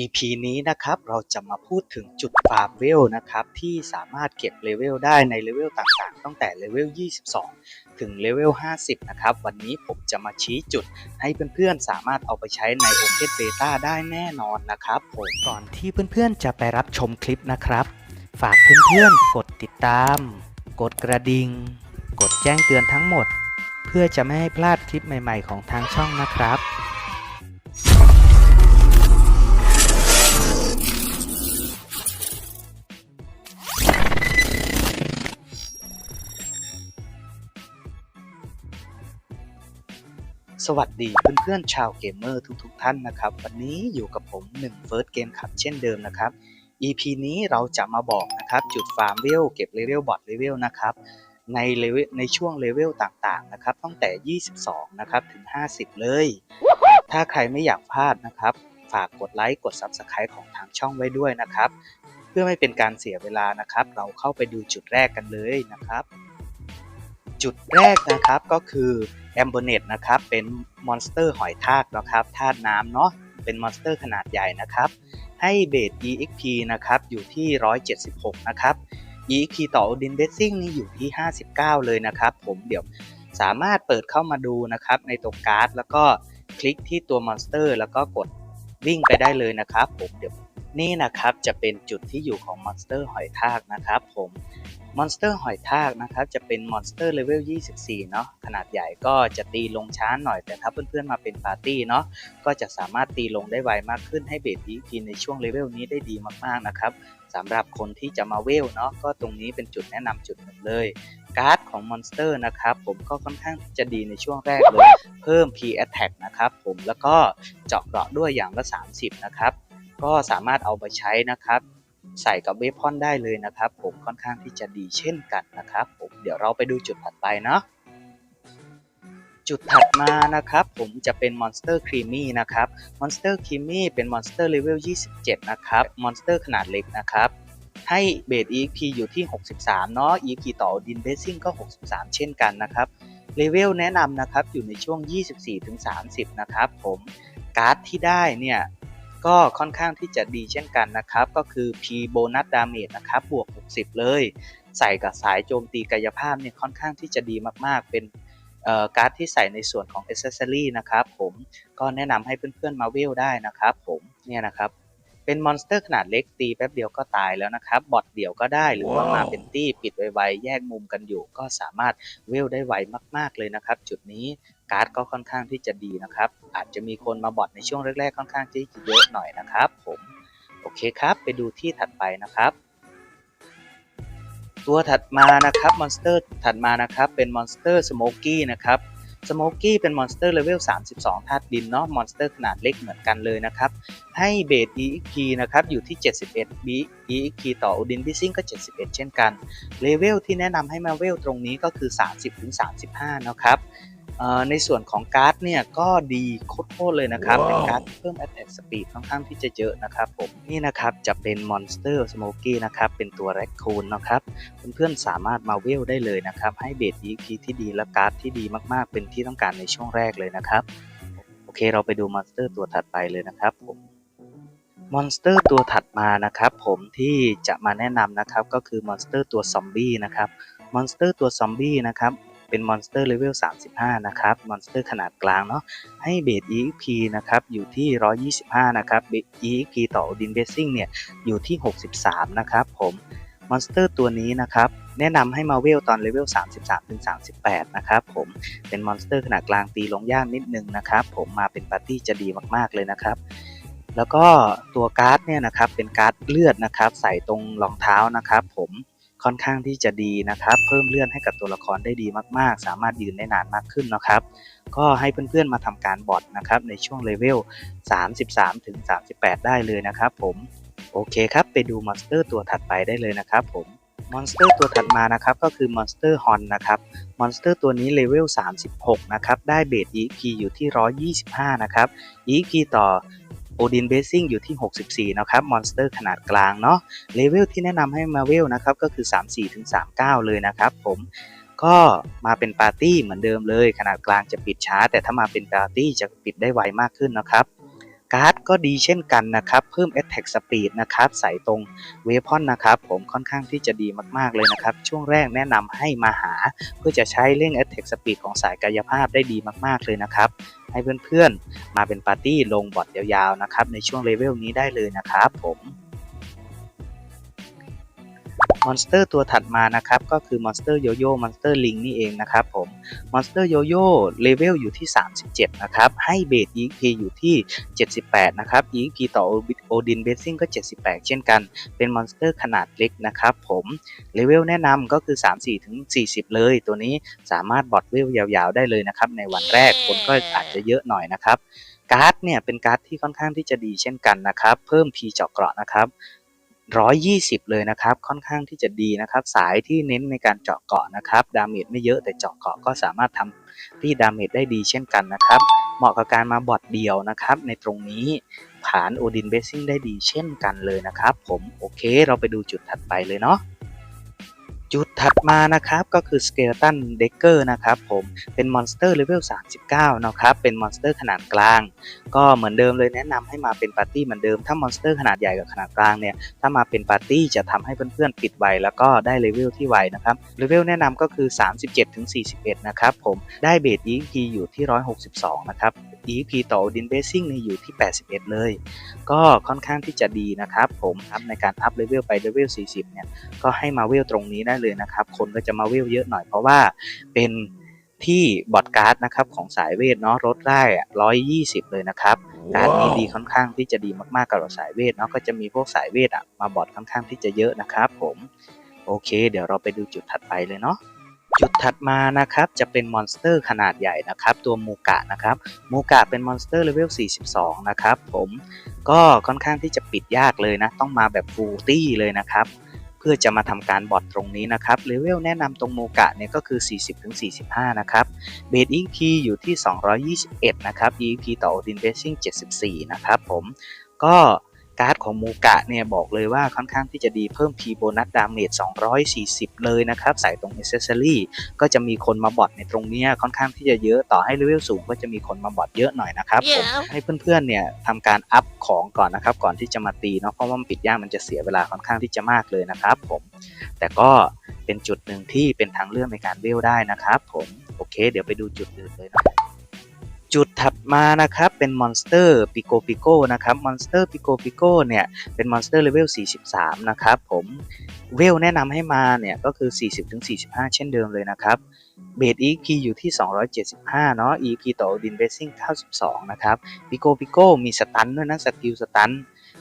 EP นี้นะครับเราจะมาพูดถึงจุดฟาร์มเวลนะครับที่สามารถเก็บเลเวลได้ในเลเวลต่างๆ ตั้งแต่เลเวล 22 ถึงเลเวล 50 นะครับ วันนี้ผมจะมาชี้จุดให้เพื่อนๆ สามารถเอาไปใช้ใน Open Beta ได้แน่นอนนะครับผมก่อนที่เพื่อนๆ จะไปรับชมคลิปนะครับ ฝากเพื่อนๆ กดติดตาม กดกระดิ่ง กดแจ้งเตือนทั้งหมด เพื่อจะไม่ให้พลาดคลิปใหม่ ๆ ของทางช่องนะครับ วัสดีเพื่อนๆชาวเกมเมอร์ทุกๆ ท่านนะครับ วันนี้อยู่กับผม1 First Game ขับเช่นเดิมนะครับ EP นี้เราจะมาบอกนะครับจุดฟาร์มเวลเก็บเลเวลบอทเลเวลนะครับในเลเวลในช่วงเลเวลต่างๆนะครับตั้งแต่ 22 นะครับถึง 50 เลย ถ้าใครไม่อยากพลาดนะครับ ฝากกดไลค์กด Subscribe ของทางช่องไว้ด้วยนะครับ เพื่อไม่เป็นการเสียเวลานะครับ เราเข้าไปดูจุดแรกกันเลยนะครับ จุดแรกนะครับก็คือแอมเบอร์เนตนะครับ เป็นมอนสเตอร์หอยทากนะครับธาตุน้ำเนาะเป็นมอนสเตอร์ขนาดใหญ่นะครับ ให้เบส EXP นะครับอยู่ที่ 176 นะครับ EXP ต่อ Odin b a s i n g นี่อยู่ที่ 59 เลยนะครับ ผมเดี๋ยวสามารถเปิดเข้ามาดูนะครับ ในตรงการ์ด แล้วก็คลิกที่ตัวมอนสเตอร์แล้วก็กดวิ่งไปได้เลยนะครับ ผมเดี๋ยวนี่นะครับจะเป็นจุดที่อยู่ของมอนสเตอร์หอยทากนะครับ ผม มอนสเตอร์หอยทากนะครับจะเป็นมอนสเตอร์เลเวล 24 เนาะขนาดใหญ่ก็จะตีลงช้าหน่อยแต่ถ้าเพื่อนๆมาเป็นปาร์ตี้เนาะก็จะสามารถตีลงได้ไวมากขึ้นให้เบสดีทีในช่วงเลเวลนี้ได้ดีมากๆนะครับสำหรับคนที่จะมาเวลเนาะก็ตรงนี้เป็นจุดแนะนำจุดหนึ่งเลยการ์ดของมอนสเตอร์นะครับผมก็ค่อนข้างจะดีในช่วงแรกเลย เพิ่ม P attack นะครับผมแล้วก็เจาะเกราะด้วยอย่างละ 30 นะครับก็สามารถเอาไปใช้นะครับ ใส่กับเวพอนได้เลยนะครับ ผมค่อนข้างที่จะดีเช่นกันนะครับผมเดี๋ยวเราไปดูจุดถัดไปเนาะจุดถัดมานะครับ ผมจะเป็นมอนสเตอร์ครีมี่นะครับมอนสเตอร์ครีมี่เป็นมอนสเตอร์เลเวล27 นะครับมอนสเตอร์ขนาดเล็กนะครับ ให้เบส EXP อยู่ที่ 63 เนาะ EXP ต่อดินเบสซิ่งก็ 63 เช่นกันนะครับเลเวลแนะนำนะครับอยู่ในช่วง 24-30 นะครับผมการ์ดที่ได้เนี่ย ก็ค่อนข้างที่จะดีเช่นกันนะครับ ก็คือ P bonus damage นะครับบวก 60 เลย ใส่กับสายโจมตีกายภาพเนี่ยค่อนข้างที่จะดีมากๆ เป็นการ์ดที่ใส่ในส่วนของ Accessory นะครับผมก็แนะนำให้เพื่อนๆมาเวลได้นะครับผมเนี่ยนะครับเป็นมอนสเตอร์ขนาดเล็กตีแป๊บเดียวก็ตายแล้วนะครับบอทเดี่ยวก็ได้หรือว่ามาเป็นตี้ปิดไวๆแยกมุมกันอยู่ ก็สามารถเวลได้ไวมาก ๆเลยนะครับ จุดนี้ การ์ดก็ค่อนข้างที่จะดีนะครับ อาจจะมีคนมาบอทในช่วงแรกๆค่อนข้างที่จะเยอะหน่อยนะครับ ผมโอเคครับ ไปดูที่ถัดไปนะครับ ตัวถัดมานะครับมอนสเตอร์ถัดมานะครับเป็นมอนสเตอร์สโมกี้นะครับสโมกี้เป็นมอนสเตอร์เลเวล 32 ธาตุดินเนาะ มอนสเตอร์ขนาดเล็กเหมือนกันเลยนะครับ ให้เบส EXP นะครับ อยู่ที่ 71 B EXP ต่อ Odin b i s i n g ก็ 71 เช่นกัน เลเวลที่แนะนำให้มาเวลตรงนี้ก็คือ 30-35 นะครับ ในส่วนของการ์ดเนี่ยก็ดีโคตรเลยนะครับ wow. เป็นการ์ดเพิ่ม attack speed ค่อนข้างที่จะเยอะนะครับผมนี่นะครับจะเป็น Monster Smoky นะครับเป็นตัว Raccoon นะครับเพื่อนๆสามารถมาเวลได้เลยนะครับให้เบส EXP ที่ดีและการ์ดที่ดีมากๆ เป็นที่ต้องการในช่วงแรกเลยนะครับโอเคเราไปดู Monster ตัวถัดไปเลยนะครับผมมอนสเตอร์ตัวถัดมานะครับผมที่จะมาแนะนำนะครับก็คือมอนสเตอร์ตัวซอมบี้นะครับมอนสเตอร์ตัวซอมบี้นะครับ เป็นมอนสเตอร์เลเวล35 นะครับ มอนสเตอร์ขนาดกลางเนาะ ให้เบส EXP นะครับ อยู่ที่ 125 นะครับ EXP ต่อ Odin Basing เนี่ย อยู่ที่ 63 นะครับผม มอนสเตอร์ตัวนี้นะครับ แนะนำให้มาเวลตอนเลเวล 33-38 นะครับผม เป็นมอนสเตอร์ขนาดกลางตีลงยากนิดนึงนะครับ ผม มาเป็นปาร์ตี้จะดีมากๆเลยนะครับแล้วก็ตัวการ์ดเนี่ยนะครับเป็นการ์ดเลือดนะครับ ใส่ตรงรองเท้านะครับ ผม ค่อนข้างที่จะดีนะครับ เพิ่มเลื่อนให้กับตัวละครได้ดีมากๆ สามารถยืนได้นานมากขึ้นนะครับ ก็ให้เพื่อนๆมาทำการบอทนะครับในช่วงเลเวล 33 ถึง 38 ได้เลยนะครับผม โอเคครับ ไปดูมอนสเตอร์ตัวถัดไปได้เลยนะครับผมมอนสเตอร์ตัวถัดมานะครับก็คือมอนสเตอร์ฮอนนะครับมอนสเตอร์ตัวนี้เลเวล 36 นะครับ ได้เบส EXP อยู่ที่ 125 นะครับ EXP ต่อ โอดินเบสซิ่งอยู่ที่ 64 นะครับ มอนสเตอร์ขนาดกลางเนาะ เลเวลที่แนะนำให้มาเวลนะครับ ก็คือ 34-39 เลยนะครับผม ก็มาเป็นปาร์ตี้เหมือนเดิมเลย ขนาดกลางจะปิดช้า แต่ถ้ามาเป็นปาร์ตี้จะปิดได้ไวมากขึ้นนะครับ การ์ดก็ดีเช่นกันนะครับ เพิ่ม Attack Speed นะครับ ใส่ตรงเวพอนนะครับ ผมค่อนข้างที่จะดีมากๆเลยนะครับ ช่วงแรกแนะนำให้มาหา เพื่อจะใช้เร่ง Attack Speed ของสายกายภาพได้ดีมากๆเลยนะครับ ให้เพื่อนๆ มาเป็นปาร์ตี้ลงบอทยาวๆนะครับ ในช่วงเลเวลนี้ได้เลยนะครับผม มอนสเตอร์ตัวถัดมานะครับก็คือมอนสเตอร์โยโย่มอนสเตอร์ลิงนี่เองนะครับผมมอนสเตอร์โยโย่เลเวลอยู่ที่ 37 นะครับให้เบส EXP อยู่ที่ 78 นะครับ EXP ต่อโอดินเบสซิ่งก็ 78 เช่นกัน เป็นมอนสเตอร์ขนาดเล็กนะครับผมเลเวลแนะนำก็คือ 34 ถึง 40 เลย ตัวนี้สามารถบอทเวลยาวๆ ได้เลยนะครับในวันแรกคนก็อาจจะเยอะหน่อยนะครับการ์ดเนี่ยเป็นการ์ดที่ค่อนข้างที่จะดีเช่นกันนะครับ เพิ่ม P เจาะเกราะนะครับ 120 เลยนะครับ ค่อนข้างที่จะดีนะครับ สายที่เน้นในการเจาะเกาะนะครับ ดาเมจไม่เยอะแต่เจาะเกาะก็สามารถทำที่ดาเมจได้ดีเช่นกันนะครับ เหมาะกับการมาบอดเดียวนะครับ ในตรงนี้ผานโอดินเบสซิ่งได้ดีเช่นกันเลยนะครับ ผมโอเค เราไปดูจุดถัดไปเลยเนาะ จุดถัดมานะครับก็คือ Skeleton Decker นะครับผมเป็นมอนสเตอร์เลเวล39 นะครับ เป็นมอนสเตอร์ขนาดกลาง ก็เหมือนเดิมเลยแนะนำให้มาเป็นปาร์ตี้เหมือนเดิม ถ้ามอนสเตอร์ขนาดใหญ่กับขนาดกลางเนี่ย ถ้ามาเป็นปาร์ตี้จะทำให้เพื่อนๆปิดไวแล้วก็ได้เลเวลที่ไวนะครับ เลเวลแนะนำก็คือ 37-41 นะครับผม ได้เบส EXP อยู่ที่ 162 นะครับ EXP ต่อดินเบสซิ่งนี่อยู่ที่ 81 เลย ก็ค่อนข้างที่จะดีนะครับผมครับในการอัพเลเวลไปเลเวล40 เนี่ย ก็ให้มาเวลตรงนี้ได้เลยนะครับ คนก็จะมาเวลเยอะหน่อยเพราะว่าเป็นที่บอดการ์ดนะครับของสายเวทเนาะลดได้อะ120เลยนะครับ การ์ดนี้ดีค่อนข้างที่จะดีมากๆกับสายเวทเนาะก็จะมีพวกสายเวทอะมาบอดค่อนข้างที่จะเยอะนะครับ ผมโอเค เดี๋ยวเราไปดูจุดถัดไปเลยเนาะจุดถัดมานะครับจะเป็นมอนสเตอร์ขนาดใหญ่นะครับ ตัวมูกะนะครับมูกะเป็นมอนสเตอร์เลเวล 42 นะครับผมก็ค่อนข้างที่จะปิดยากเลยนะ ต้องมาแบบฟูลตี้เลยนะครับ เพื่อจะมาทำการบอดตรงนี้นะครับเลเวลแนะนำตรงโมกะเนี่ยก็คือ 40-45 นะครับเบส EXP อยู่ที่ 221 นะครับ EP ต่อ Odin Basing 74 นะครับผมก็ การ์ดของโมกะเนี่ยบอกเลยว่าค่อนข้างที่จะดีเพิ่ม P โบนัสดาเมจ240 เลยนะครับ ใส่ตรง Accessory ก็จะมีคนมาบอทในตรงเนี้ยค่อนข้างที่จะเยอะต่อให้เลเวลสูงก็จะมีคนมาบอทเยอะหน่อยนะครับผมให้เพื่อนๆเนี่ยทำการอัพของก่อนนะครับ ก่อนที่จะมาตีเนาะเพราะว่ามันปิดยากมันจะเสียเวลาค่อนข้างที่จะมากเลยนะครับ ผม แต่ก็เป็นจุดหนึ่งที่เป็นทางเลือกในการเวลได้นะครับ ผมโอเค เดี๋ยวไปดูจุดอื่นเลยนะ จุดถัดมานะครับเป็นมอนสเตอร์ปิโกปิโกนะครับมอนสเตอร์ปิโกปิโกเนี่ยเป็นมอนสเตอร์เลเวล 43 นะครับผมเวลแนะนำให้มาเนี่ยก็คือ 40-45 เช่นเดิมเลยนะครับเบส EXP อยู่ที่ 275 เนาะ EXP ต่อ Odin Basing 92 นะครับปิโกปิโกมีสตันด้วยนะสกิลสตัน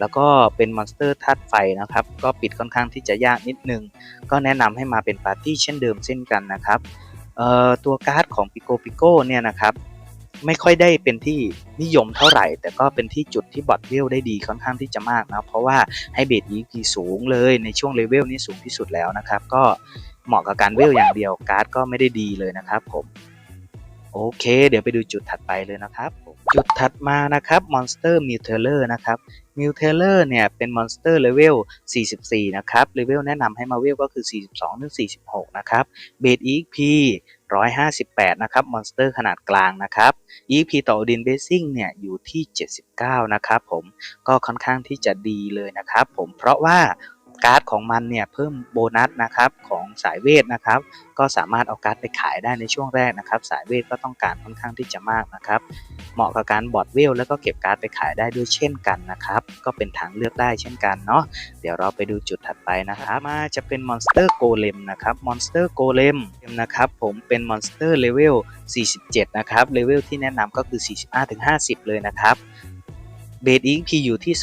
แล้วก็เป็นมอนสเตอร์ธาตุไฟนะครับ ก็ปิดค่อนข้างที่จะยากนิดนึง ก็แนะนำให้มาเป็นปาร์ตี้เช่นเดิมเช่นกันนะครับตัวการ์ดของปิโกปิโกเนี่ยนะครับ ไม่ค่อยได้เป็นที่นิยมเท่าไหร่ แต่ก็เป็นที่จุดที่บอทเวลได้ดีค่อนข้างที่จะมากนะเพราะว่าให้เบส EXP สูงเลยในช่วงเลเวลนี้สูงที่สุดแล้วนะครับ ก็เหมาะกับการเวลอย่างเดียวการ์ดก็ไม่ได้ดีเลยนะครับผมโอเค เดี๋ยวไปดูจุดถัดไปเลยนะครับ จุดถัดมานะครับ Monster Mutaler นะครับ Mutaler เนี่ยเป็น Monster Level 44 นะครับ Level แนะนำให้มาเวลก็คือ 42 ถึง 46 นะครับ Base EXP 158 นะครับ มอนสเตอร์ขนาดกลางนะครับ EP ต่อดินเบสซิ่งเนี่ยอยู่ที่ 79 นะครับผม ก็ค่อนข้างที่จะดีเลยนะครับผม เพราะว่า การ์ดของมันเนี่ยเพิ่มโบนัสนะครับของสายเวทนะครับ ก็สามารถเอาการ์ดไปขายได้ในช่วงแรกนะครับ สายเวทก็ต้องการค่อนข้างที่จะมากนะครับ เหมาะกับการบอดเวลแล้วก็เก็บการ์ดไปขายได้ด้วยเช่นกันนะครับ ก็เป็นทางเลือกได้เช่นกันเนาะเดี๋ยวเราไปดูจุดถัดไปนะครับ มาจะเป็นมอนสเตอร์โกเลมนะครับมอนสเตอร์โกเลมนะครับผมเป็นมอนสเตอร์เลเวล47 นะครับเลเวลที่แนะนำก็คือ 45-50 เลยนะครับ เบส EXP อยู่ที่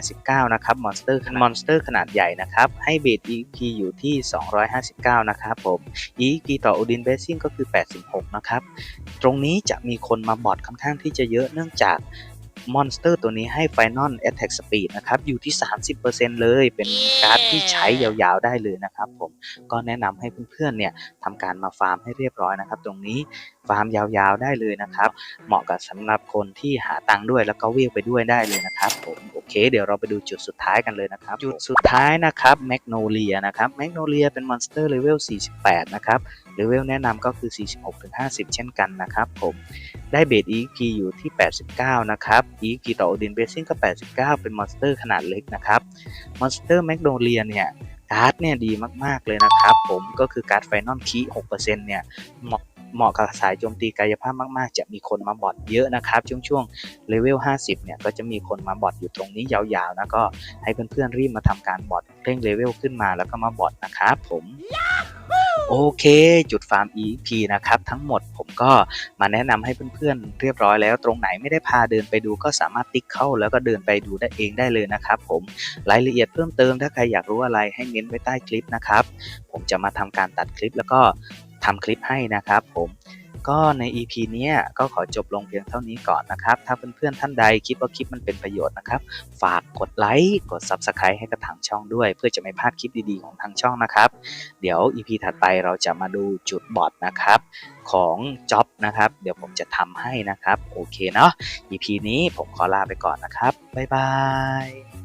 259 นะครับมอนสเตอร์มอนสเตอร์ขนาดใหญ่นะครับ ให้เบส EXP อยู่ที่ 259 นะครับผม EXP ต่อ Odin Basing ก็คือ 86 นะครับ ตรงนี้จะมีคนมาบอดค่อนข้างที่จะเยอะเนื่องจากมอนสเตอร์ตัวนี้ให้ Final Attack Speed นะครับ อยู่ที่ 30%เลย เป็นการ์ดที่ใช้ยาวๆได้เลยนะครับผม ก็แนะนำให้เพื่อนๆ เนี่ยทำการมาฟาร์มให้เรียบร้อยนะครับ ตรงนี้ ฟาร์มยาวๆได้เลยนะครับ เหมาะกับสำหรับคนที่หาตังค์ด้วยแล้วก็เวลไปด้วยได้เลยนะครับผมโอเค เดี๋ยวเราไปดูจุดสุดท้ายกันเลยนะครับ จุดสุดท้ายนะครับแมกโนเลียนะครับแมกโนเลียเป็นมอนสเตอร์เลเวล 48 นะครับเลเวลแนะนำก็คือ 46-50 เช่นกันนะครับผมได้เบส EXP อยู่ที่ 89 นะครับ EXP ต่อ Odin Blessing ก็ 89 เป็นมอนสเตอร์ขนาดเล็กนะครับมอนสเตอร์แมกโนเลียเนี่ยการ์ดเนี่ยดีมากๆเลยนะครับผมก็คือการ์ดไฟนอลคี6%เนี่ยเหมาะ เหมาะกับสายโจมตีกายภาพมาก ๆ จะมีคนมาบอทเยอะนะครับ ช่วงช่วงเลเวล 50 เนี่ยก็จะมีคนมาบอทอยู่ตรงนี้ยาวๆนะก็ให้เพื่อนๆรีบมาทำการบอทเร่งเลเวลขึ้นมาแล้วก็มาบอทนะครับผมโอเค จุดฟาร์ม EP นะครับ ทั้งหมดผมก็มาแนะนำให้เพื่อนๆ เรียบร้อยแล้ว ตรงไหนไม่ได้พาเดินไปดูก็สามารถติ๊กเข้า แล้วก็เดินไปดูได้เองได้เลยนะครับผมรายละเอียดเพิ่มเติมถ้าใครอยากรู้อะไรให้เน้นไว้ใต้คลิปนะครับ ผมจะมาทำการตัดคลิปแล้วก็ ทำคลิปให้นะครับผมก็ใน EP นี้ก็ขอจบลงเพียงเท่านี้ก่อนนะครับ ถ้าเพื่อนๆท่านใดคิดว่าคลิปมันเป็นประโยชน์นะครับ ฝากกดไลค์กด Subscribe ให้กับทางช่องด้วย เพื่อจะไม่พลาดคลิปดีๆของทางช่องนะครับ เดี๋ยว EP ถัดไปเราจะมาดูจุดบอทนะครับ ของจ็อบนะครับ เดี๋ยวผมจะทำให้นะครับ โอเคเนาะ EP นี้ผมขอลาไปก่อนนะครับ บ๊ายบาย